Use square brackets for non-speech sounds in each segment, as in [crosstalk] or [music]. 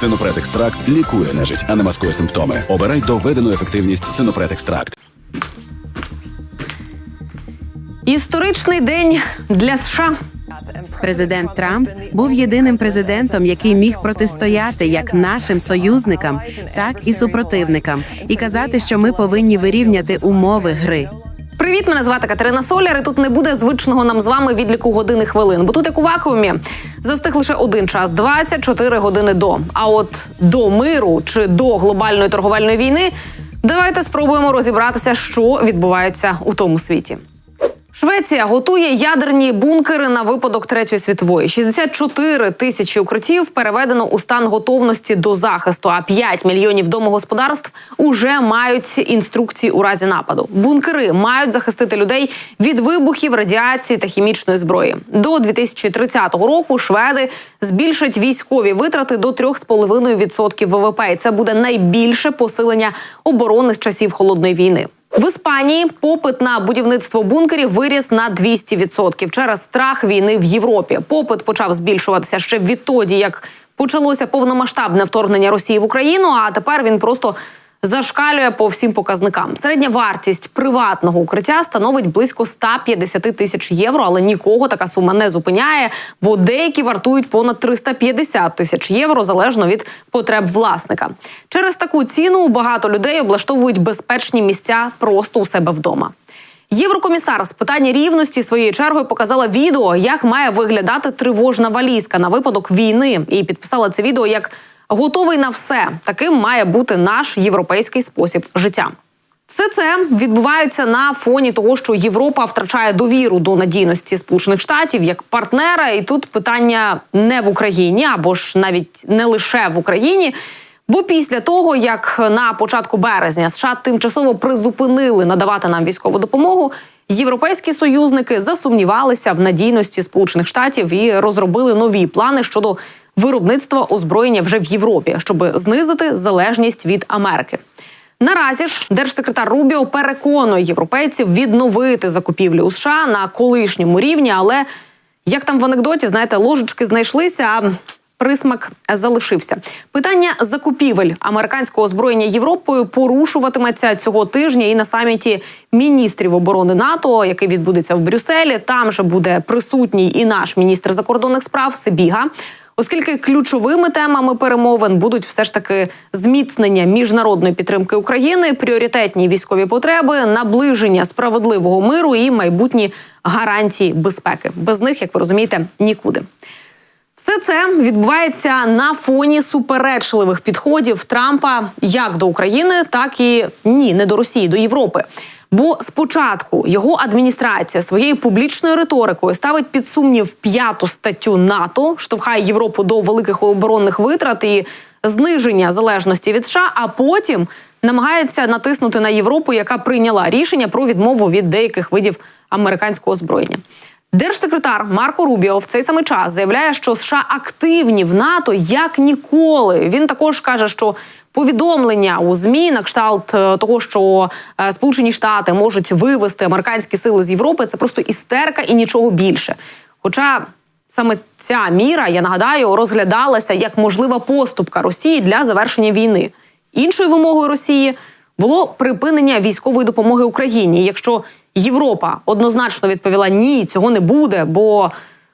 Синопред екстракт лікує нежить, а не маскує симптоми. Обирай доведену ефективність Синопред екстракт. Історичний день для США. Президент Трамп був єдиним президентом, який міг протистояти як нашим союзникам, так і супротивникам, і казати, що ми повинні вирівняти умови гри. Привіт, мене звати Катерина Соляр. і Тут не буде звичного нам з вами відліку години хвилин, бо тут як у вакуумі застиг лише один час 24 години до. А от до миру чи до глобальної торговельної війни давайте спробуємо розібратися, що відбувається у тому світі. Швеція готує ядерні бункери на випадок третьої світової. 64 тисячі укриттів переведено у стан готовності до захисту. А 5 мільйонів домогосподарств уже мають інструкції у разі нападу. Бункери мають захистити людей від вибухів, радіації та хімічної зброї. До 2030 року шведи збільшать військові витрати до 3,5% ВВП. І це буде найбільше посилення оборони з часів холодної війни. В Іспанії попит на будівництво бункерів виріс на 200% через страх війни в Європі. Попит почав збільшуватися ще відтоді, як почалося повномасштабне вторгнення Росії в Україну. А тепер він просто зашкалює по всім показникам. Середня вартість приватного укриття становить близько 150 тисяч євро, але нікого така сума не зупиняє, бо деякі вартують понад 350 тисяч євро залежно від потреб власника. Через таку ціну багато людей облаштовують безпечні місця просто у себе вдома. Єврокомісар з питання рівності своєю чергою показала відео, як має виглядати тривожна валізка на випадок війни, і підписала це відео як готовий на все. Таким має бути наш європейський спосіб життя. Все це відбувається на фоні того, що Європа втрачає довіру до надійності Сполучених Штатів як партнера. І тут питання не в Україні або ж навіть не лише в Україні. Бо після того, як на початку березня США тимчасово призупинили надавати нам військову допомогу, європейські союзники засумнівалися в надійності Сполучених Штатів і розробили нові плани щодо виробництва озброєння вже в Європі, щоб знизити залежність від Америки. Наразі ж держсекретар Рубіо переконує європейців відновити закупівлі у США на колишньому рівні, але як там в анекдоті, знаєте, ложечки знайшлися. а Присмак залишився. Питання закупівель американського озброєння Європою порушуватиметься цього тижня і на саміті міністрів оборони НАТО, який відбудеться в Брюсселі. Там же буде присутній і наш міністр закордонних справ Себіга. Оскільки ключовими темами перемовин будуть все ж таки зміцнення міжнародної підтримки України, пріоритетні військові потреби, наближення справедливого миру і майбутні гарантії безпеки. Без них, як ви розумієте, нікуди. Все це відбувається на фоні суперечливих підходів Трампа як до України, так і ні, не до Росії, до Європи. Бо спочатку його адміністрація своєю публічною риторикою ставить під сумнів п'яту статтю НАТО, штовхає Європу до великих оборонних витрат і зниження залежності від США, а потім намагається натиснути на Європу, яка прийняла рішення про відмову від деяких видів американського озброєння. Держсекретар Марко Рубіо в цей самий час заявляє, що США активні в НАТО як ніколи. Він також каже, що повідомлення у змі на кшталт е, того, що е, Сполучені Штати можуть вивести американські сили з Європи, це просто істерика і нічого більше. Хоча саме ця міра, я нагадаю, розглядалася як можлива поступка Росії для завершення війни. Іншою вимогою Росії було припинення військової допомоги Україні. Якщо Європа однозначно відповіла ні, цього не буде, бо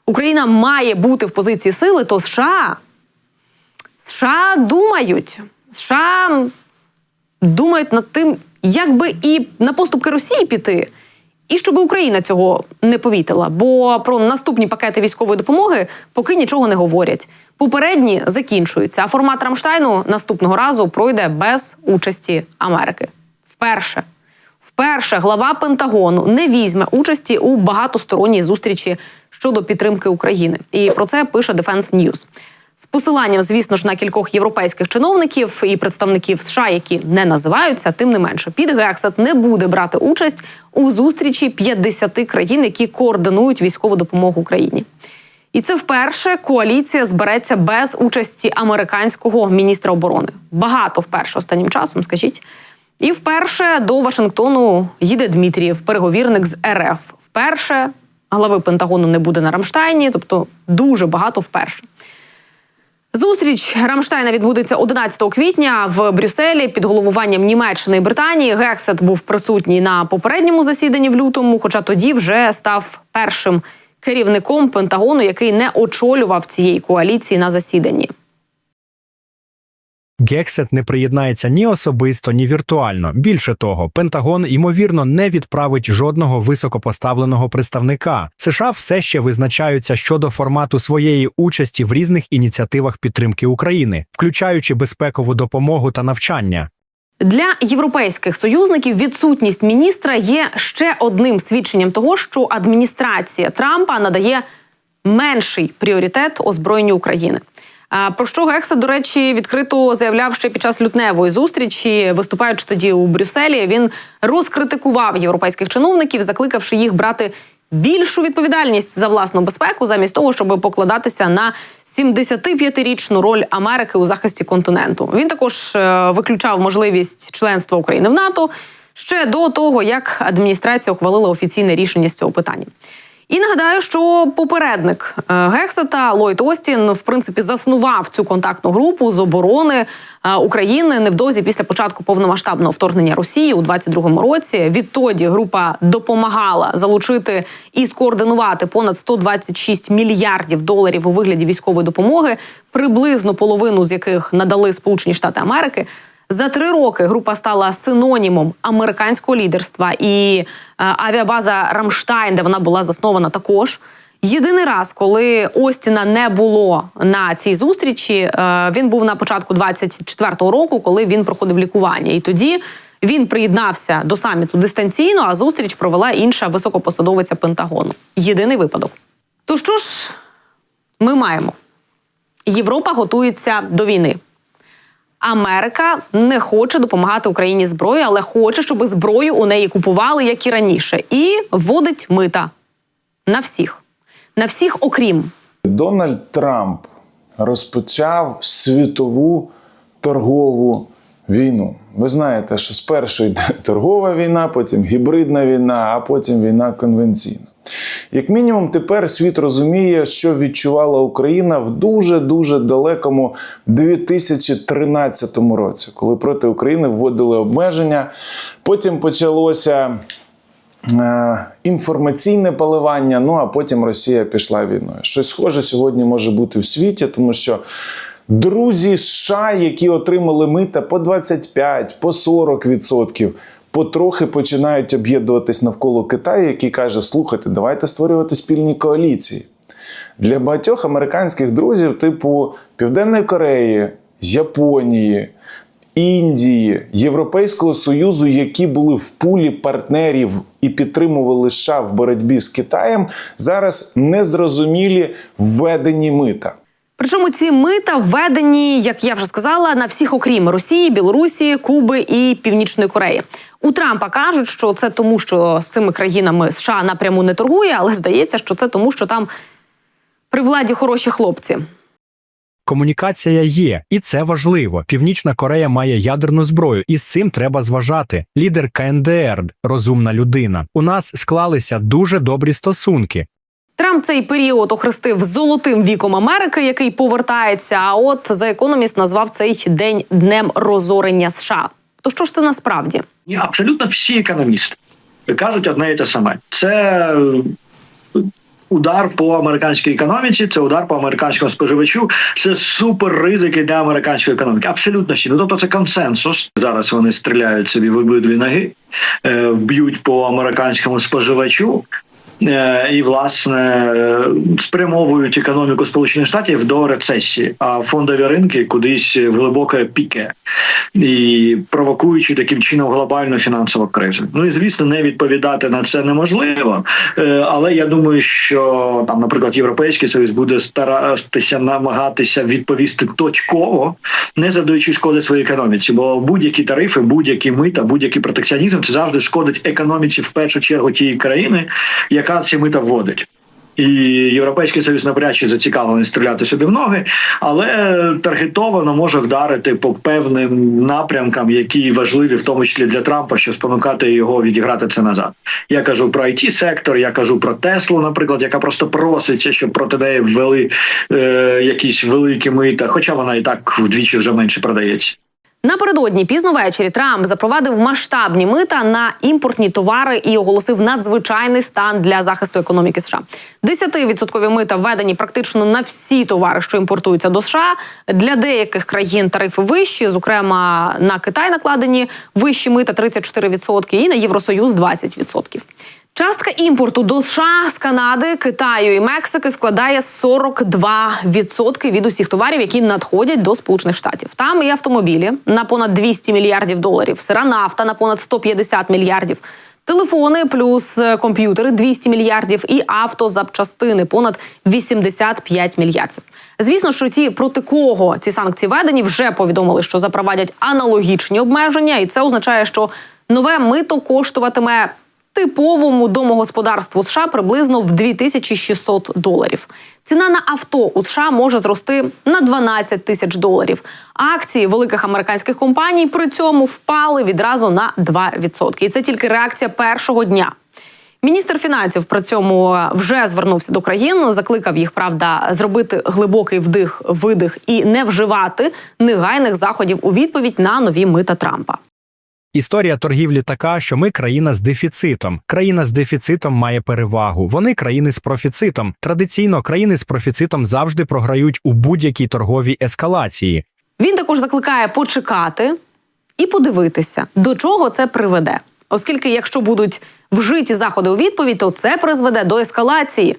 Україна має бути в позиції сили, то США, США думають, США думають над тим, як би і на поступки Росії піти, і щоб Україна цього не повітила. Бо про наступні пакети військової допомоги поки нічого не говорять. Попередні закінчуються, а формат Рамштайну наступного разу пройде без участі Америки. Вперше. Вперше глава Пентагону не візьме участі у багатосторонній зустрічі щодо підтримки України. І про це пише Defense News. З посиланням, звісно ж, на кількох європейських чиновників і представників США, які не називаються, тим не менше, під Гексет не буде брати участь у зустрічі 50 країн, які координують військову допомогу Україні. І це вперше коаліція збереться без участі американського міністра оборони. Багато вперше останнім часом, скажіть. І вперше до Вашингтону їде Дмитрієв, переговірник з РФ. Вперше глави Пентагону не буде на Рамштайні, тобто дуже багато вперше. Зустріч Рамштайна відбудеться 11 квітня в Брюсселі під головуванням Німеччини і Британії. Гексет був присутній на попередньому засіданні в лютому, хоча тоді вже став першим керівником Пентагону, який не очолював цієї коаліції на засіданні. Гексет не приєднається ні особисто, ні віртуально. Більше того, Пентагон ймовірно не відправить жодного високопоставленого представника. США все ще визначаються щодо формату своєї участі в різних ініціативах підтримки України, включаючи безпекову допомогу та навчання. Для європейських союзників відсутність міністра є ще одним свідченням того, що адміністрація Трампа надає менший пріоритет озброєнню України. Про що Гекса, до речі, відкрито заявляв ще під час лютневої зустрічі, виступаючи тоді у Брюсселі, він розкритикував європейських чиновників, закликавши їх брати більшу відповідальність за власну безпеку, замість того, щоб покладатися на 75-річну роль Америки у захисті континенту. Він також е, виключав можливість членства України в НАТО ще до того, як адміністрація ухвалила офіційне рішення з цього питання. І нагадаю, що попередник е, Гексета Ллойд Остін в принципі заснував цю контактну групу з оборони е, України невдовзі після початку повномасштабного вторгнення Росії у 22-му році. Відтоді група допомагала залучити і скоординувати понад 126 мільярдів доларів у вигляді військової допомоги, приблизно половину з яких надали Сполучені Штати Америки. За три роки група стала синонімом американського лідерства, і е, авіабаза Рамштайн, де вона була заснована, також. Єдиний раз, коли Остіна не було на цій зустрічі, е, він був на початку 24-го року, коли він проходив лікування. І тоді він приєднався до саміту дистанційно, а зустріч провела інша високопосадовиця Пентагону. Єдиний випадок. То що ж ми маємо? Європа готується до війни. Америка не хоче допомагати Україні зброєю, але хоче, щоб зброю у неї купували, як і раніше, і вводить мита на всіх, на всіх, окрім Дональд Трамп розпочав світову торгову війну. Ви знаєте, що спершу йде [laughs] торгова війна, потім гібридна війна, а потім війна конвенційна. Як мінімум, тепер світ розуміє, що відчувала Україна в дуже дуже далекому 2013 році, коли проти України вводили обмеження. Потім почалося е, інформаційне поливання. Ну а потім Росія пішла війною. Щось схоже сьогодні може бути в світі, тому що. Друзі США, які отримали мита по 25, по 40 відсотків, потрохи починають об'єднуватись навколо Китаю, який каже: слухайте, давайте створювати спільні коаліції. Для багатьох американських друзів, типу Південної Кореї, Японії, Індії, Європейського Союзу, які були в пулі партнерів і підтримували США в боротьбі з Китаєм, зараз незрозумілі введені мита. Причому ці мита введені, як я вже сказала, на всіх окрім Росії, Білорусі, Куби і Північної Кореї. У Трампа кажуть, що це тому, що з цими країнами США напряму не торгує, але здається, що це тому, що там при владі хороші хлопці. Комунікація є, і це важливо. Північна Корея має ядерну зброю, і з цим треба зважати. Лідер КНДР, розумна людина. У нас склалися дуже добрі стосунки. Трамп цей період охрестив золотим віком Америки, який повертається. А от за економіст назвав цей день днем розорення США. То що ж це насправді? Ні, абсолютно всі економісти кажуть одне і те саме. Це е, удар по американській економіці, це удар по американському споживачу. Це супер ризики для американської економіки. Абсолютно всі. Ну тобто це консенсус. Зараз вони стріляють собі в обидві ноги, е, вб'ють по американському споживачу. Е, І власне спрямовують економіку Сполучених Штатів до рецесії, а фондові ринки кудись в глибоке піке і провокуючи таким чином глобальну фінансову кризу. Ну і звісно, не відповідати на це неможливо. Е, Але я думаю, що там, наприклад, європейський союз буде старатися намагатися відповісти точково, не завдаючи шкоди своїй економіці. Бо будь-які тарифи, будь-які мита, будь-який протекціонізм це завжди шкодить економіці в першу чергу тієї країни, яка ці мита вводить. І Європейський Союз навряд чи зацікавлений стріляти собі в ноги, але таргетовано може вдарити по певним напрямкам, які важливі, в тому числі для Трампа, щоб спонукати його відіграти це назад. Я кажу про it сектор, я кажу про Теслу, наприклад, яка просто проситься, щоб проти неї ввели е, якісь великі мита, хоча вона і так вдвічі вже менше продається. Напередодні пізно ввечері Трамп запровадив масштабні мита на імпортні товари і оголосив надзвичайний стан для захисту економіки США. 10% мита введені практично на всі товари, що імпортуються до США. Для деяких країн тарифи вищі, зокрема на Китай накладені вищі мита 34% і на Євросоюз 20%. Частка імпорту до США з Канади, Китаю і Мексики складає 42% від усіх товарів, які надходять до Сполучених Штатів. Там і автомобілі на понад 200 мільярдів доларів, сира нафта на понад 150 мільярдів. Телефони плюс е, комп'ютери 200 мільярдів і автозапчастини понад 85 мільярдів. Звісно, що ті, проти кого ці санкції введені, вже повідомили, що запровадять аналогічні обмеження, і це означає, що нове мито коштуватиме типовому домогосподарству США приблизно в 2600 доларів. Ціна на авто у США може зрости на 12 тисяч доларів. Акції великих американських компаній при цьому впали відразу на 2%. І це тільки реакція першого дня. Міністр фінансів при цьому вже звернувся до країн, закликав їх, правда, зробити глибокий вдих, видих і не вживати негайних заходів у відповідь на нові мита Трампа. Історія торгівлі така, що ми країна з дефіцитом. Країна з дефіцитом має перевагу. Вони країни з профіцитом. Традиційно країни з профіцитом завжди програють у будь-якій торговій ескалації. Він також закликає почекати і подивитися, до чого це приведе. Оскільки, якщо будуть вжиті заходи у відповідь, то це призведе до ескалації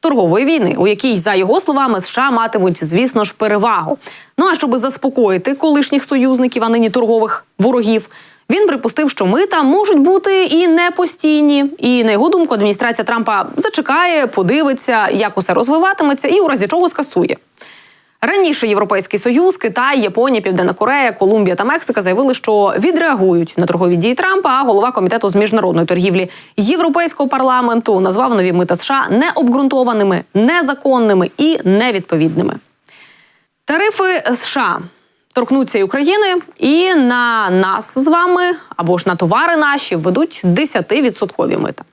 торгової війни, у якій, за його словами, США матимуть, звісно ж, перевагу. Ну а щоб заспокоїти колишніх союзників, а нині торгових ворогів. Він припустив, що мита можуть бути і не постійні. І на його думку, адміністрація Трампа зачекає, подивиться, як усе розвиватиметься, і у разі чого скасує. Раніше Європейський Союз, Китай, Японія, Південна Корея, Колумбія та Мексика заявили, що відреагують на торгові дії Трампа. А голова комітету з міжнародної торгівлі Європейського парламенту назвав нові мита США необґрунтованими, незаконними і невідповідними. Тарифи США торкнуться і України, і на нас з вами або ж на товари наші введуть 10-відсоткові мита.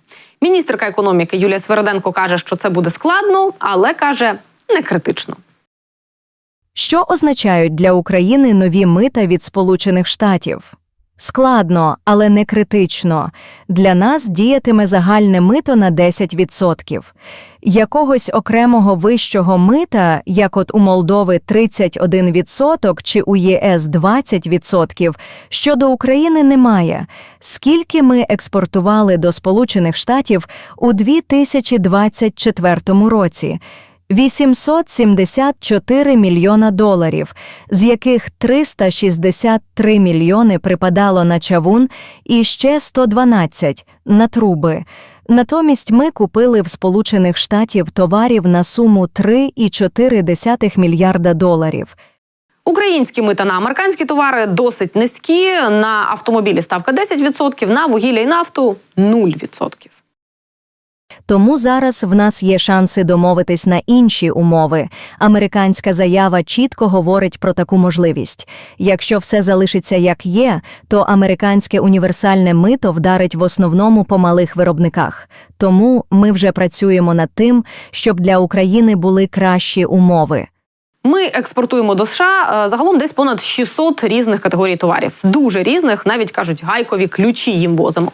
Міністерка економіки Юлія Свериденко каже, що це буде складно, але каже не критично. Що означають для України нові мита від Сполучених Штатів? Складно, але не критично. Для нас діятиме загальне мито на 10%. Якогось окремого вищого мита, як от у Молдови 31% чи у ЄС 20%, щодо України немає. Скільки ми експортували до Сполучених Штатів у 2024 році? 874 мільйона доларів, з яких 363 мільйони припадало на чавун і ще 112 – на труби. Натомість ми купили в Сполучених Штатів товарів на суму 3,4 мільярда доларів. Українські мита на американські товари досить низькі. На автомобілі ставка 10%, на вугілля і нафту 0%. Тому зараз в нас є шанси домовитись на інші умови. Американська заява чітко говорить про таку можливість. Якщо все залишиться як є, то американське універсальне мито вдарить в основному по малих виробниках. Тому ми вже працюємо над тим, щоб для України були кращі умови. Ми експортуємо до США е, загалом десь понад 600 різних категорій товарів. Дуже різних, навіть кажуть, гайкові ключі їм возимо.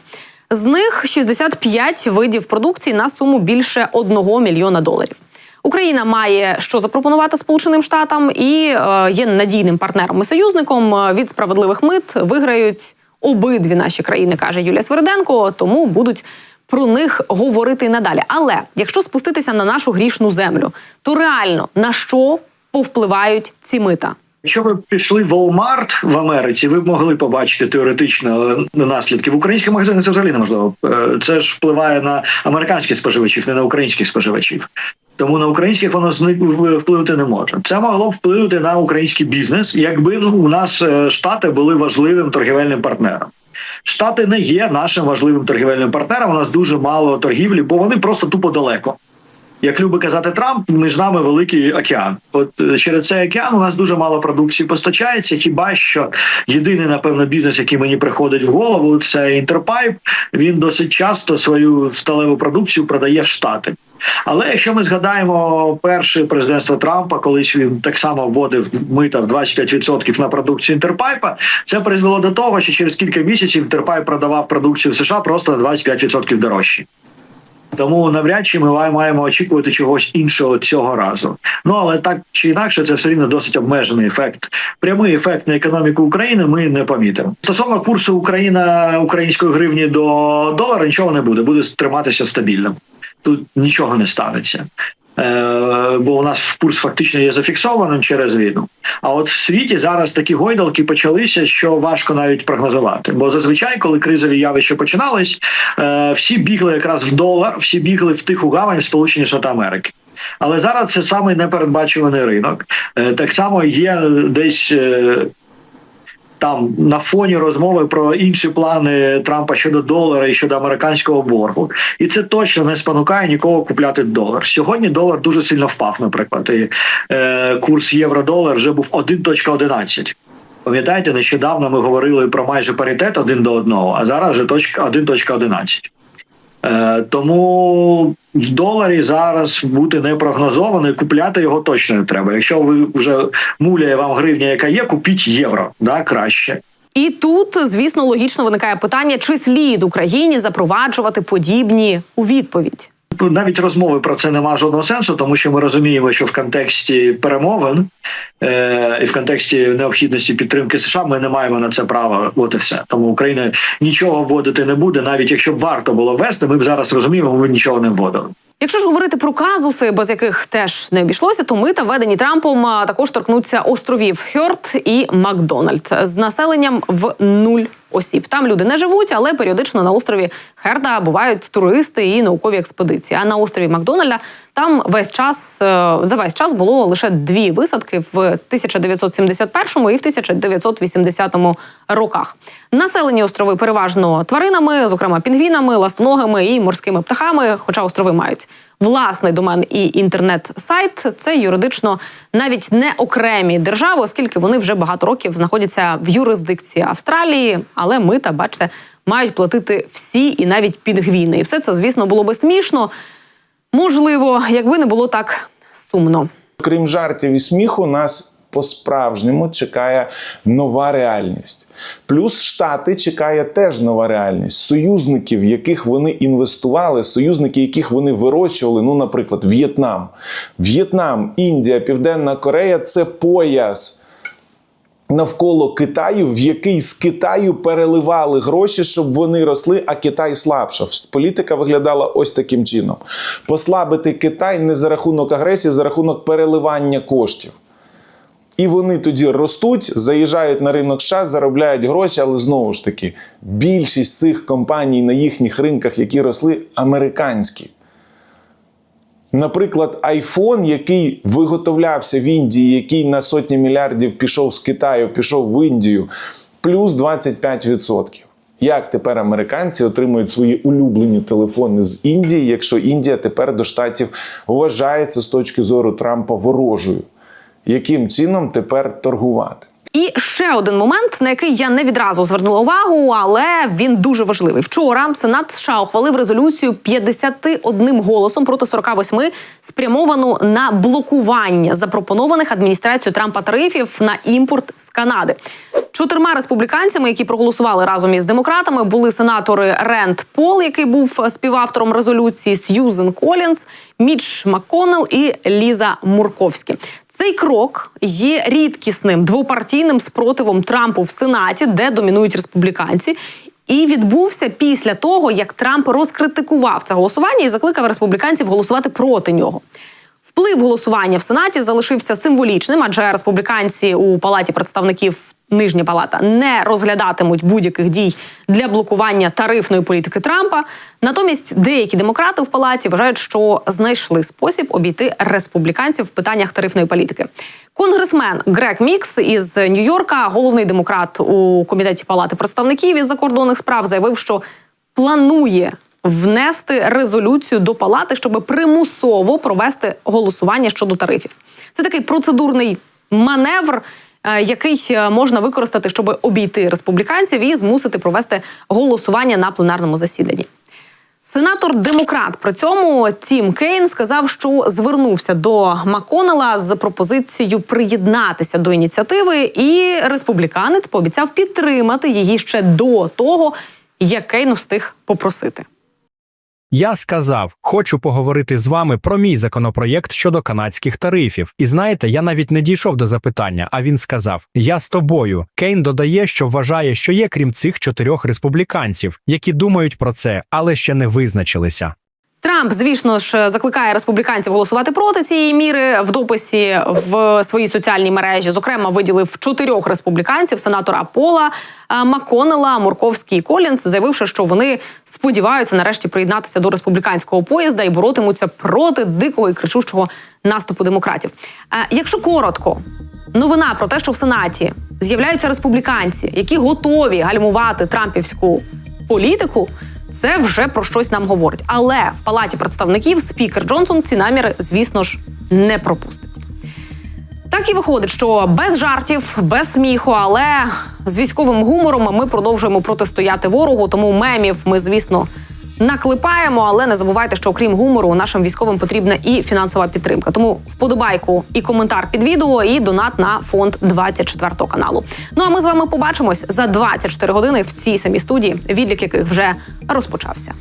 З них 65 видів продукції на суму більше 1 мільйона доларів. Україна має що запропонувати Сполученим Штатам і е, є надійним партнером і союзником. Е, Від справедливих мит виграють обидві наші країни, каже Юлія Свериденко. Тому будуть про них говорити надалі. Але якщо спуститися на нашу грішну землю, то реально на що повпливають ці мита? Якщо ви пішли в Walmart в Америці, ви б могли побачити теоретично наслідки. В українських магазинах це взагалі неможливо. Е, Це ж впливає на американських споживачів, не на українських споживачів. Тому на українських воно впливати не може. Це могло вплинути на український бізнес, якби у нас е, штати були важливим торгівельним партнером. Штати не є нашим важливим торгівельним партнером. У нас дуже мало торгівлі, бо вони просто тупо далеко. Як любить казати Трамп, між нами великий океан. От е, через цей океан у нас дуже мало продукції постачається. Хіба що єдиний, напевно, бізнес, який мені приходить в голову, це Інтерпайп. Він досить часто свою сталеву продукцію продає в Штати. Але якщо ми згадаємо перше президентство Трампа, колись він так само вводив мита в 25% на продукцію Інтерпайпа, це призвело до того, що через кілька місяців Інтерпайп продавав продукцію в США просто на 25% дорожче. Тому навряд чи ми маємо очікувати чогось іншого цього разу. Ну але так чи інакше, це все рівно досить обмежений ефект. Прямий ефект на економіку України ми не помітимо. Стосовно курсу Україна української гривні до долара нічого не буде, буде триматися стабільно. Тут нічого не станеться. Е, бо у нас курс фактично є зафіксованим через війну. А от в світі зараз такі гойдалки почалися, що важко навіть прогнозувати. Бо зазвичай, коли кризові явища починались, е, всі бігли якраз в долар, всі бігли в тиху гавань Сполучені Штати Америки. Але зараз це самий непередбачуваний ринок. Е, Так само є десь. Там на фоні розмови про інші плани Трампа щодо долара і щодо американського боргу, і це точно не спонукає нікого купляти долар. Сьогодні долар дуже сильно впав. Наприклад, і, е, курс євро-долар вже був 1.11. Пам'ятаєте, нещодавно ми говорили про майже паритет один до одного, а зараз вже точка 1.11. Е, тому в доларі зараз бути непрогнозованою, купляти його точно не треба. Якщо ви вже муляє вам гривня, яка є, купіть євро, да, краще. І тут, звісно, логічно виникає питання, чи слід Україні запроваджувати подібні у відповідь. Навіть розмови про це немає жодного сенсу, тому що ми розуміємо, що в контексті перемовин е, і в контексті необхідності підтримки США ми не маємо на це права. От і все. Тому Україна нічого вводити не буде, навіть якщо б варто було ввести, ми б зараз розуміємо, ми нічого не вводили. Якщо ж говорити про казуси, без яких теж не обійшлося, то мита введені Трампом також торкнуться островів Хьорт і Макдональд з населенням в нуль осіб. Там люди не живуть, але періодично на острові Херда бувають туристи і наукові експедиції. А на острові Макдональда там весь час е, за весь час було лише дві висадки в 1971 і в 1980 роках. Населені острови переважно тваринами, зокрема пінгвінами, ластоногими і морськими птахами. Хоча острови мають власний домен і інтернет-сайт. Це юридично навіть не окремі держави, оскільки вони вже багато років знаходяться в юрисдикції Австралії, але мита, бачите, мають платити всі і навіть пінгвіни. І все це, звісно, було би смішно. Можливо, якби не було так сумно. Крім жартів і сміху, нас по-справжньому чекає нова реальність. Плюс Штати чекає теж нова реальність. Союзників, в яких вони інвестували, союзники, яких вони вирощували. Ну, наприклад, В'єтнам. В'єтнам, Індія, Південна Корея це пояс. Навколо Китаю, в який з Китаю переливали гроші, щоб вони росли, а Китай слабшав. Політика виглядала ось таким чином: послабити Китай не за рахунок агресії, за рахунок переливання коштів. І вони тоді ростуть, заїжджають на ринок США, заробляють гроші, але знову ж таки, більшість цих компаній на їхніх ринках, які росли, американські. Наприклад, iPhone, який виготовлявся в Індії, який на сотні мільярдів пішов з Китаю, пішов в Індію, плюс 25%. Як тепер американці отримують свої улюблені телефони з Індії, якщо Індія тепер до штатів вважається з точки зору Трампа ворожою? Яким чином тепер торгувати? І ще один момент, на який я не відразу звернула увагу, але він дуже важливий. Вчора Сенат США ухвалив резолюцію 51 голосом проти 48, спрямовану на блокування запропонованих адміністрацією Трампа тарифів на імпорт з Канади. Чотирма республіканцями, які проголосували разом із демократами, були сенатори Ренд Пол, який був співавтором резолюції, Сьюзен Колінс, Міч МакКоннелл і Ліза Мурковські. Цей крок є рідкісним двопартійним спротивом Трампу в Сенаті, де домінують республіканці. І відбувся після того, як Трамп розкритикував це голосування і закликав республіканців голосувати проти нього. Вплив голосування в Сенаті залишився символічним, адже республіканці у палаті представників нижня палата не розглядатимуть будь-яких дій для блокування тарифної політики Трампа. Натомість деякі демократи в палаті вважають, що знайшли спосіб обійти республіканців в питаннях тарифної політики. Конгресмен Грег Мікс із Нью-Йорка, головний демократ у комітеті палати представників із закордонних справ, заявив, що планує внести резолюцію до палати, щоб примусово провести голосування щодо тарифів. Це такий процедурний маневр, який е, можна використати, щоб обійти республіканців і змусити провести голосування на пленарному засіданні. Сенатор демократ при цьому Тім Кейн сказав, що звернувся до Маконела з пропозицією приєднатися до ініціативи, і республіканець пообіцяв підтримати її ще до того, як Кейн встиг попросити. Я сказав, хочу поговорити з вами про мій законопроєкт щодо канадських тарифів. І знаєте, я навіть не дійшов до запитання, а він сказав: Я з тобою. Кейн додає, що вважає, що є крім цих чотирьох республіканців, які думають про це, але ще не визначилися. Трамп, звісно ж, закликає республіканців голосувати проти цієї міри в дописі в своїй соціальній мережі. Зокрема, виділив чотирьох республіканців: сенатора Пола, е, Маконела, Мурковський і Колінс, заявивши, що вони сподіваються нарешті приєднатися до республіканського поїзда і боротимуться проти дикого і кричущого наступу демократів. Е, Якщо коротко, новина про те, що в сенаті з'являються республіканці, які готові гальмувати трампівську політику. Це вже про щось нам говорить. Але в палаті представників спікер Джонсон ці наміри, звісно ж, не пропустить. Так і виходить, що без жартів, без сміху, але з військовим гумором ми продовжуємо протистояти ворогу. Тому мемів ми, звісно, наклепаємо. Але не забувайте, що окрім гумору, нашим військовим потрібна і фінансова підтримка. Тому вподобайку і коментар під відео, і донат на фонд 24 каналу. Ну а ми з вами побачимось за 24 години в цій самій студії, відлік яких вже розпочався.